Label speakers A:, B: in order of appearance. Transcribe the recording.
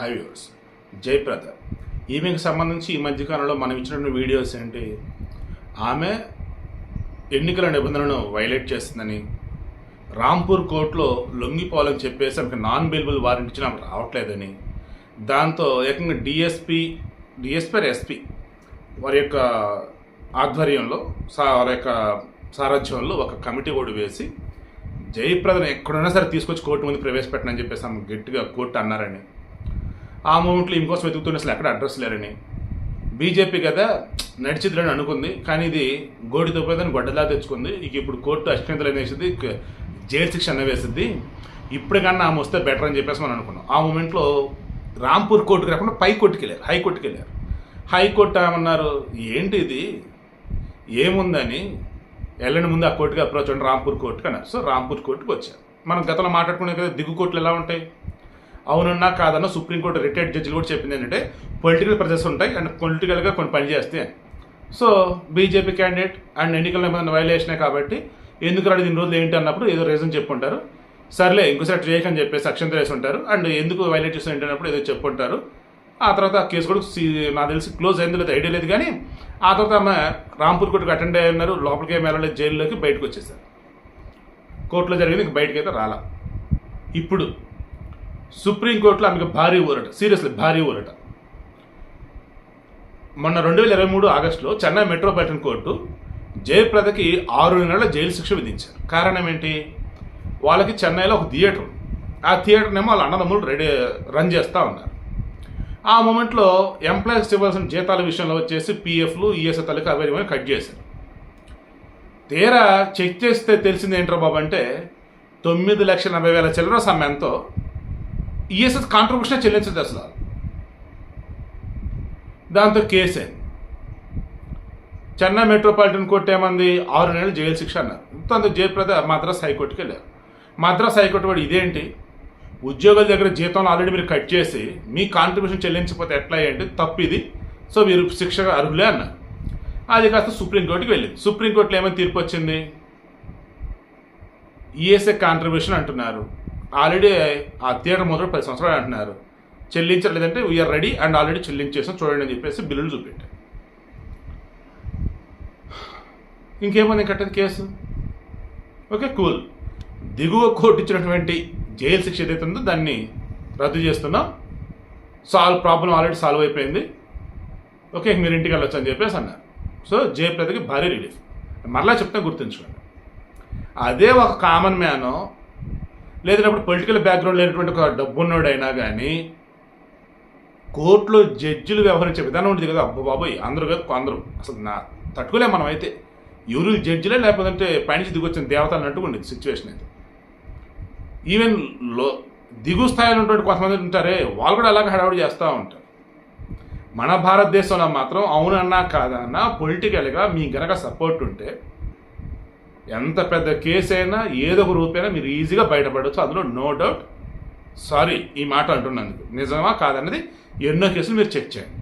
A: High Jayaprada ఈమెకి సంబంధించి ఈ మధ్యకాలంలో మనం ఇచ్చినటువంటి వీడియోస్ ఏంటి? ఆమె ఎన్నికల నిబంధనలను వైలేట్ చేస్తుందని రాంపూర్ కోర్టులో లొంగిపోవాలని చెప్పేసి ఆమెకు నాన్ బెయిలబుల్ వారెంట్ ఇచ్చిన ఆమెకు రావట్లేదని దాంతో ఏకంగా డిఎస్పి డిఎస్పీ ఎస్పీ వారి యొక్క ఆధ్వర్యంలో సా వారి యొక్క సారథ్యంలో ఒక కమిటీ కూడా వేసి జయప్రదను ఎక్కడైనా సరే తీసుకొచ్చి కోర్టు ముందు ప్రవేశపెట్టనని చెప్పేసి ఆమె గట్టిగా కోర్టు అన్నారని. ఆ మూమెంట్లో ఇంకోసం వెతుకుతుండే అసలు ఎక్కడ అడ్రస్ లేరని. బీజేపీ కదా నడిచిద్దని అనుకుంది కానీ ఇది గోడి పోయిందని గొడ్డలా తెచ్చుకుంది. ఇక ఇప్పుడు కోర్టు అశ్వంతలు అనేసింది జైలు శిక్ష అన్నవేసింది ఇప్పటికన్నా ఆమె వస్తే బెటర్ అని చెప్పేసి మనం అనుకున్నాం. ఆ మూమెంట్లో రాంపూర్ కోర్టుకి రాకుండా పై కోర్టుకి వెళ్ళారు హైకోర్టుకి వెళ్ళారు. హైకోర్టు ఏమన్నారు ఏంటి ఇది? ఏముందని? వెళ్ళని ముందు ఆ కోర్టుకి అప్రోచ్ అవ్వండి రాంపూర్ కోర్టుకి అన్నారు. సో రాంపూర్ కోర్టుకి వచ్చారు. మనం గతంలో మాట్లాడుకునే కదా దిగు కోర్టులు ఎలా ఉంటాయి? అవునన్నా కాదన్నా సుప్రీంకోర్టు రిటైర్డ్ జడ్జిలు కూడా చెప్పింది ఏంటంటే పొలిటికల్ ప్రెజర్స్ ఉంటాయి అండ్ పొలిటికల్గా కొన్ని పని చేస్తే సో బీజేపీ క్యాండిడేట్ అండ్ ఎన్నికల నిబంధన వైలేషనే కాబట్టి ఎందుకు రాడు ఇన్ని రోజులు ఏంటి అన్నప్పుడు ఏదో రీజన్ చెప్పుంటారు. సర్లే ఇంకోసారి చేయకని చెప్పేసి అక్షంత వేసి ఉంటారు అండ్ ఎందుకు వైలేట్ చేసిన ఏంటన్నప్పుడు ఏదో చెప్పుంటారు. ఆ తర్వాత ఆ కేసు కూడా సీ- నాకు తెలిసి క్లోజ్ అయింది లేదు ఐడియా లేదు కానీ ఆ తర్వాత ఆమె రాంపూర్ కోర్టుకు అటెండ్ అయ్యి ఉన్నారు. లోపలికి ఏం వెళ్ళలేదు జైల్లోకి బయటకు వచ్చేసారు. కోర్టులో జరిగింది ఇంక బయటకు అయితే రాలా. ఇప్పుడు సుప్రీంకోర్టులో ఆమెకు భారీ ఊరట సీరియస్లీ భారీ ఊరట. మొన్న రెండు వేల ఇరవై మూడు ఆగస్టులో చెన్నై మెట్రోపాలిటన్ కోర్టు జయప్రదకి ఆరు నెలల జైలు శిక్ష విధించారు. కారణం ఏంటి? వాళ్ళకి చెన్నైలో ఒక థియేటర్ ఉంది. ఆ థియేటర్నేమో వాళ్ళ అన్నదమ్ములు రెడీ రన్ చేస్తూ ఉన్నారు. ఆ మూమెంట్లో ఎంప్లాయీస్ ఇవ్వాల్సిన జీతాల విషయంలో వచ్చేసి పిఎఫ్లు ఈఎస్ఐ తలకి అవి కట్ చేశారు. తీరా చెక్ చేస్తే తెలిసింది ఏంట్రా బాబు అంటే తొమ్మిది లక్షల నలభై వేల చిల్లర సమయంతో ఈఎస్ఎస్ కాంట్రిబ్యూషన్ చెల్లించదు అసలు. దాంతో కేసే. చెన్నై మెట్రోపాలిటన్ కోర్టు ఏమంది? ఆరు నెలలు జైలు శిక్ష అన్నారు. దాంతో జయప్రద మద్రాస్ హైకోర్టుకి వెళ్ళారు. మద్రాస్ హైకోర్టు వాడు ఇదేంటి? ఉద్యోగుల దగ్గర జీతం ఆల్రెడీ మీరు కట్ చేసి మీ కాంట్రిబ్యూషన్ చెల్లించకపోతే ఎట్లా ఏంటి తప్పు ఇది సో మీరు శిక్ష అర్హులే అన్నారు. అది కాస్త సుప్రీంకోర్టుకి వెళ్ళింది. సుప్రీంకోర్టులో ఏమైనా తీర్పు వచ్చింది? ఈఎస్ఏ కాంట్రిబ్యూషన్ అంటున్నారు. ఆల్రెడీ ఆ థియేటర్ మొదలు పది సంవత్సరాలు అంటున్నారు. చెల్లించలేదంటే we are ready and already చెల్లించేసాం చూడండి అని చెప్పేసి బిల్లులు చూపెట్టారు. ఇంకేముంది కట్టేది కేసు? Okay cool. దిగువ కోర్టు ఇచ్చినటువంటి జైలు శిక్ష ఏదైతే ఉందో దాన్ని రద్దు చేస్తున్నాం. సాల్వ్ ప్రాబ్లం ఆల్రెడీ సాల్వ్ అయిపోయింది. ఓకే మీరు ఇంటికి వెళ్ళొచ్చు అని చెప్పేసి అన్నారు. సో జయప్రదకి భారీ రిలీఫ్ మరలా చెప్తే గుర్తుంచుకోండి. అదే ఒక కామన్ మ్యాను లేదన్నప్పుడు పొలిటికల్ బ్యాక్గ్రౌండ్ లేనటువంటి ఒక డబ్బున్నోడైనా కానీ కోర్టులో జడ్జిలు వ్యవహరించే విధానం ఉంటుంది కదా. అబ్బో బాబోయ్! అందరూ కదా అందరూ. అసలు నా తట్టుకోలేం మనం అయితే ఎవరు జడ్జిలే లేకపోతే పైనుంచి దిగొచ్చిన దేవత అన్నట్టు ఉండేది సిచ్యువేషన్ అయితే. ఈవెన్లో దిగు స్థాయిలో ఉన్నటువంటి కొంతమంది ఉంటారే వాళ్ళు కూడా అలాగే హడావుడి చేస్తూ ఉంటారు. మన భారతదేశంలో మాత్రం అవునన్నా కాదన్నా పొలిటికల్గా మీ గనక సపోర్ట్ ఉంటే ఎంత పెద్ద కేసు అయినా ఏదో ఒక రూపైనా మీరు ఈజీగా బయటపడవచ్చు అందులో నో డౌట్ సారీ ఈ మాట అంటున్నందుకు. నిజమా కాదన్నది ఎన్నో కేసులు మీరు చెక్ చేయండి.